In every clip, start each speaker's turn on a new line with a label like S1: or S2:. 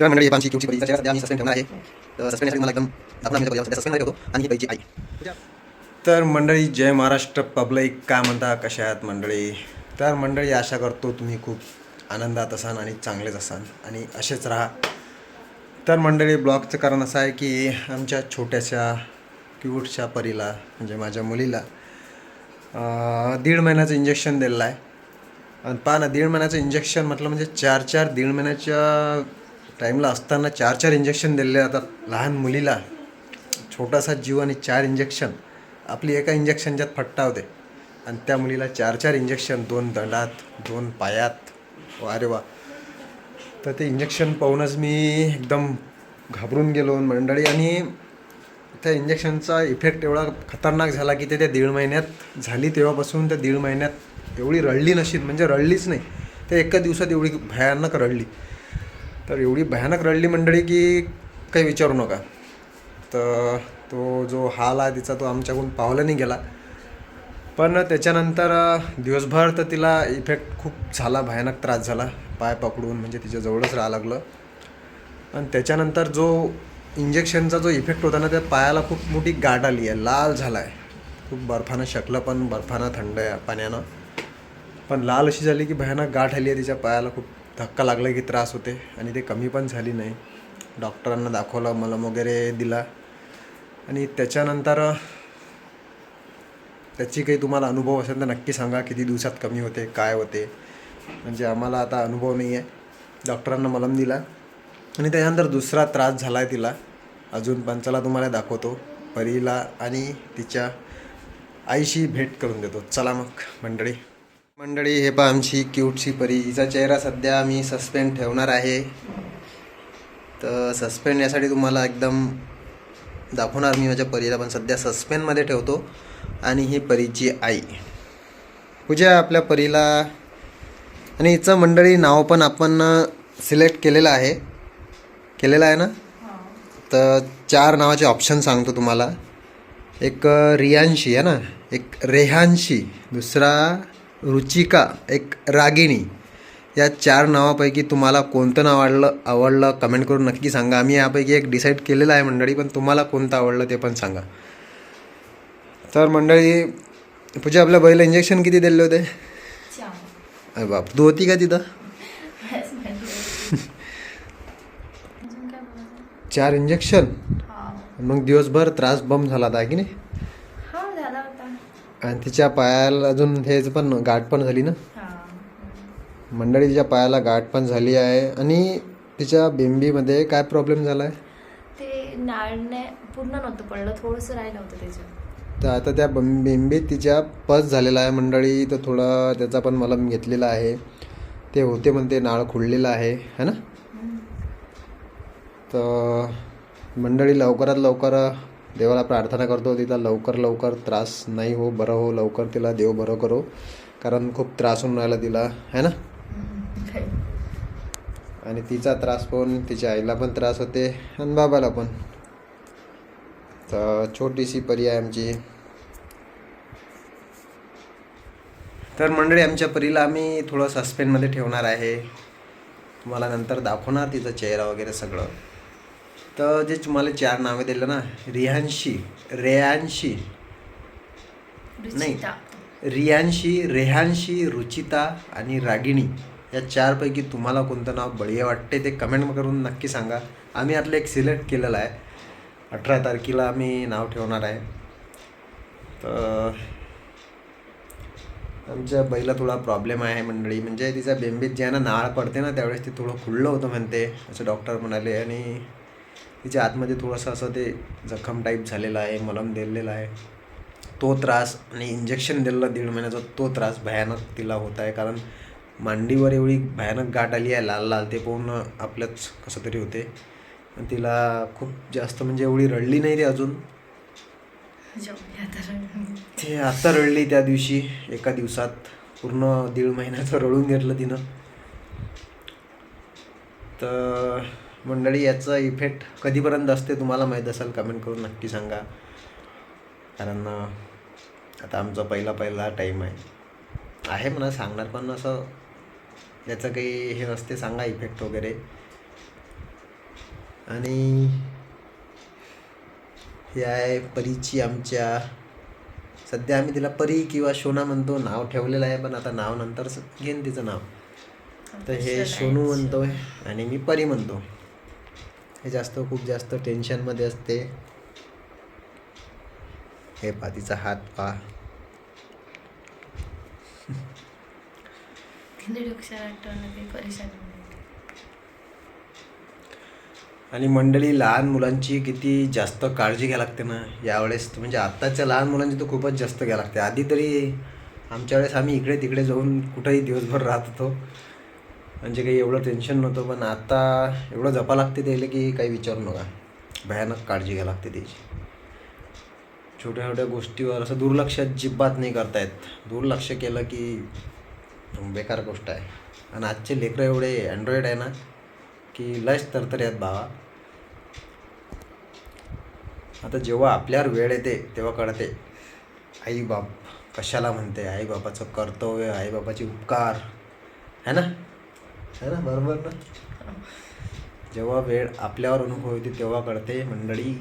S1: तर मंडळी पाचशे क्यूची परीचा चेहरा सध्या आम्ही सस्पेंड ठेवणार आहे. तर सस्पेंड मला एकदम आपण आम्ही सध्या सस्पेंड ठेवतो आणि ही आई.
S2: तर मंडळी जय महाराष्ट्र. पब्लिक काय म्हणता? कशा आहात मंडळी? तर मंडळी आशा करतो तुम्ही खूप आनंदात असाल आणि चांगलेच असाल. आणि असेच राहा. तर मंडळी ब्लॉगचं कारण असं आहे की आमच्या छोट्याशा क्यूटच्या परीला म्हणजे माझ्या मुलीला दीड महिन्याचं इंजेक्शन दिलेलं आहे. आणि पहा ना दीड महिन्याचं इंजेक्शन म्हटलं म्हणजे चार चार दीड महिन्याच्या टाईमला असताना चार चार इंजेक्शन दिलेले जातात लहान मुलीला छोटासा जीव आणि चार इंजेक्शन आपली एका इंजेक्शनच्यात फट्टा होते. आणि त्या मुलीला चार चार इंजेक्शन दोन दंडात दोन पायात. वा रे वा. तर ते इंजेक्शन पाहूनच मी एकदम घाबरून गेलो मंडळी. आणि त्या इंजेक्शनचा इफेक्ट एवढा खतरनाक झाला की ते त्या दीड महिन्यात झाली. तेव्हापासून त्या दीड महिन्यात एवढी रडली नशीत म्हणजे रडलीच नाही. ते एका दिवसात एवढी भयानक रडली. तर एवढी भयानक रडली मंडळी की काही विचारू नका. तर तो जो हाल आहे तिचा तो आमच्याकडून पावला नाही गेला. पण त्याच्यानंतर दिवसभर तर तिला इफेक्ट खूप झाला भयानक त्रास झाला. पाय पकडून म्हणजे तिच्याजवळच राहावं लागलं. आणि त्याच्यानंतर जो इंजेक्शनचा जो इफेक्ट होता ना त्या पायाला खूप मोठी गाठ आली आहे. लाल झाला आहे खूप बर्फानं शकलं पण बर्फानं थंड आहे पाण्यानं. पण लाल अशी झाली की भयानक गाठ आली आहे तिच्या पायाला खूप. धक्का लागला की त्रास होते आणि ते कमी पण झाली नाही. डॉक्टरांना दाखवलं मलम वगैरे दिला. आणि त्याच्यानंतर त्याची काही तुम्हाला अनुभव असेल तर नक्की सांगा किती दिवसात कमी होते काय होते. म्हणजे आम्हाला आता अनुभव नाही आहे डॉक्टरांना मलम दिला. आणि त्याच्यानंतर दुसरा त्रास झाला आहे तिला. अजून पंचाला तुम्हाला दाखवतो. परीला आणि तिच्या आईशी भेट करून देतो. चला मग मंडळी. मंडळी हे पहा आमची क्यूटची परी. हिचा चेहरा सध्या आम्ही सस्पेंड ठेवणार आहे. तर सस्पेंड यासाठी तुम्हाला एकदम दाखवणार मी माझ्या परीला पण सध्या सस्पेंडमध्ये ठेवतो. आणि ही परीची आई. पूजा आपल्या परीला आणि हिचं मंडळी नाव पण आपण सिलेक्ट केलेलं आहे. केलेलं आहे ना? तर चार नावाचे ऑप्शन सांगतो तुम्हाला. एक रियांशी आहे ना? एक रेहांशी. दुसरा रुचिका एक रागिणी या चार नावापैकी तुम्हाला कोणतं नाव आवडलं आवडलं? कमेंट करून नक्की सांगा. आम्ही यापैकी एक डिसाईड केलेलं आहे मंडळी पण तुम्हाला कोणतं आवडलं ते पण सांगा. तर मंडळी पूजा आपल्या बैला इंजेक्शन किती दिले होते? अरे बाप तू होती का तिथं? चार इंजेक्शन मग दिवसभर त्रास बम झाला होता की नाही? आणि तिच्या पायाला अजून हेच पण गाठ पण झाली ना? मंडळी तिच्या पायाला गाठ पण झाली आहे. आणि तिच्या बेंबीमध्ये काय प्रॉब्लेम झाला आहे
S3: ते नाळणे पूर्ण नव्हतं पडलं थोडंसं राहिलं होतं त्याच्यात.
S2: तर आता त्या बं- बेंबीत तिच्या पस झालेला आहे मंडळी. तर थोडा त्याचा पण मलम घेतलेला आहे. ते होते म्हणते नाळ खुडलेला आहे है ना? तर मंडळी लवकरात लवकर देवाला प्रार्थना करतो तिला लवकर लवकर त्रास नाही हो बरं हो लवकर तिला देव बरं करो. कारण खूप त्रास होऊन राहिला तिला है ना? आणि तिचा त्रास पण तिच्या आईला पण त्रास होते आणि बाबाला पण. तर छोटीशी परी आहे आमची. तर मंडळी आमच्या परीला आम्ही थोडं सस्पेंडमध्ये ठेवणार आहे. तुम्हाला नंतर दाखवणार तिचा चेहरा वगैरे सगळं. तर जे तुम्हाला चार नावे दिलं ना रिहानशी रेयांशी नाही रियांशी रेहानशी रुचिता आणि रागिणी या चारपैकी तुम्हाला कोणतं नाव बढिया वाटते ते कमेंट करून नक्की सांगा. आम्ही यातलं एक सिलेक्ट केलेलं आहे. अठरा तारखेला आम्ही नाव ठेवणार आहे. तर आमच्या बैला थोडा प्रॉब्लेम आहे मंडळी. म्हणजे तिच्या बेंबीत जे आहे ना नाळ पडते ना त्यावेळेस ते थोडं खुल्लं होतं म्हणते. असं डॉक्टर म्हणाले आणि तिच्या आतमध्ये थोडंसं असं ते जखम टाईप झालेलं आहे मलम दिलेला आहे. तो त्रास आणि इंजेक्शन दिलेलं दीड महिन्याचा तो त्रास भयानक तिला होत आहे. कारण मांडीवर एवढी भयानक गाठ आली आहे लाल लाल ते पूर्ण आपल्याच कसं तरी होते. आणि तिला खूप जास्त म्हणजे एवढी रडली नाही ती अजून. ते आता रडली त्या दिवशी एका दिवसात. पूर्ण दीड महिन्याचं रडून घेतलं तिनं. तर मंडळी याचा इफेक्ट कधीपर्यंत असते तुम्हाला माहीत असेल कमेंट करून नक्की सांगा. कारण आता आमचा पहिला पहिला टाईम आहे. आहे म्हणा सांगणार पण असं याचं काही हे नसते सांगा इफेक्ट वगैरे. आणि ही आहे परीची आमच्या. सध्या आम्ही तिला परी किंवा शोना म्हणतो नाव ठेवलेलं आहे पण आता नाव नंतर घेईन तिचं नाव. तर हे सोनू म्हणतोय आणि मी परी म्हणतो. हे जास्त खूप जास्त टेन्शनमध्ये असते. हे पा तिचा हात पा आणि मंडळी लहान मुलांची किती जास्त काळजी घ्यावी लागते ना. यावेळेस म्हणजे आत्ताच्या लहान मुलांची तर खूपच जास्त घ्यावी लागते. आधी तरी आमच्या वेळेस आम्ही इकडे तिकडे जाऊन कुठेही दिवसभर राहत होतो. म्हणजे काही एवढं टेन्शन नव्हतं पण आता एवढं जपा लागते त्याला की काही विचारू नका. भयानक काळजी घ्यावी लागते त्याची. छोट्या छोट्या गोष्टीवर असं दुर्लक्ष अजिबात नाही करतायत. दुर्लक्ष केलं की बेकार गोष्ट आहे. आणि आजचे लेकरं एवढे अँड्रॉइड आहे ना की लयच तरतरी आहेत भावा. आता जेव्हा आपल्यावर वेळ येते तेव्हा कळते. आई बाप कशाला म्हणते? आईबापाचं कर्तव्य आईबापाचे उपकार. है ना? है ना? बरोबर ना? जेव्हा वेळ आपल्यावर अनुभव येते तेव्हा कळते मंडळी.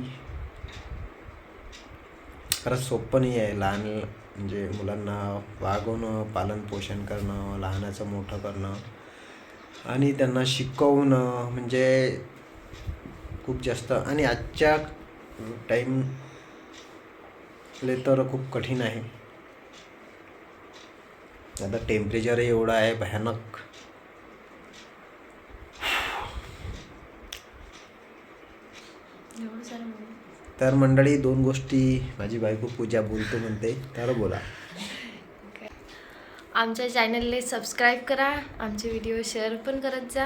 S2: खरंच सोपं नाही आहे. लहान म्हणजे मुलांना वागवणं पालन पोषण करणं लहानाचं मोठं करणं आणि त्यांना शिकवणं म्हणजे खूप जास्त. आणि आजच्या टाईमले तर खूप कठीण आहे. आता टेम्परेचरही एवढं आहे भयानक. तर मंडळी दोन गोष्टी. माझी बायको पूजा बोलतो म्हणते. तर बोला.
S3: आमच्या चॅनलला सबस्क्राईब करा. आमचे व्हिडिओ शेअर पण करत जा.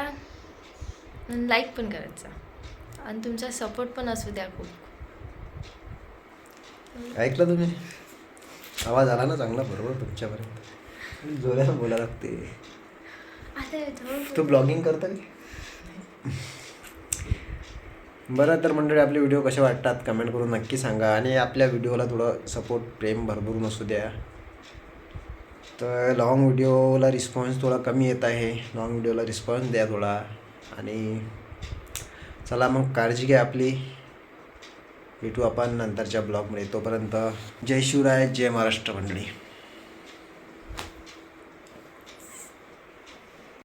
S3: आणि लाईक पण करत जा. आणि तुमचा सपोर्ट पण असू द्या खूप.
S2: ऐकलं तुम्ही? आवाज आला ना चांगला? बरोबर तुमच्यापर्यंत. जोरानं बोला लागते. तू ब्लॉगिंग करता बरं तर मंडळी आपले व्हिडिओ कसे वाटतात कमेंट करून नक्की सांगा आणि आपल्या व्हिडिओला थोडं सपोर्ट प्रेम भरभरून असू द्या. तर लॉंग व्हिडिओला रिस्पॉन्स थोडा कमी येत आहे. लॉंग व्हिडिओला रिस्पॉन्स द्या थोडा. आणि चला मग काळजी घ्या आपली. भेटू आपण नंतरच्या ब्लॉगमध्ये तोपर्यंत जय शिवराय जय महाराष्ट्र मंडळी.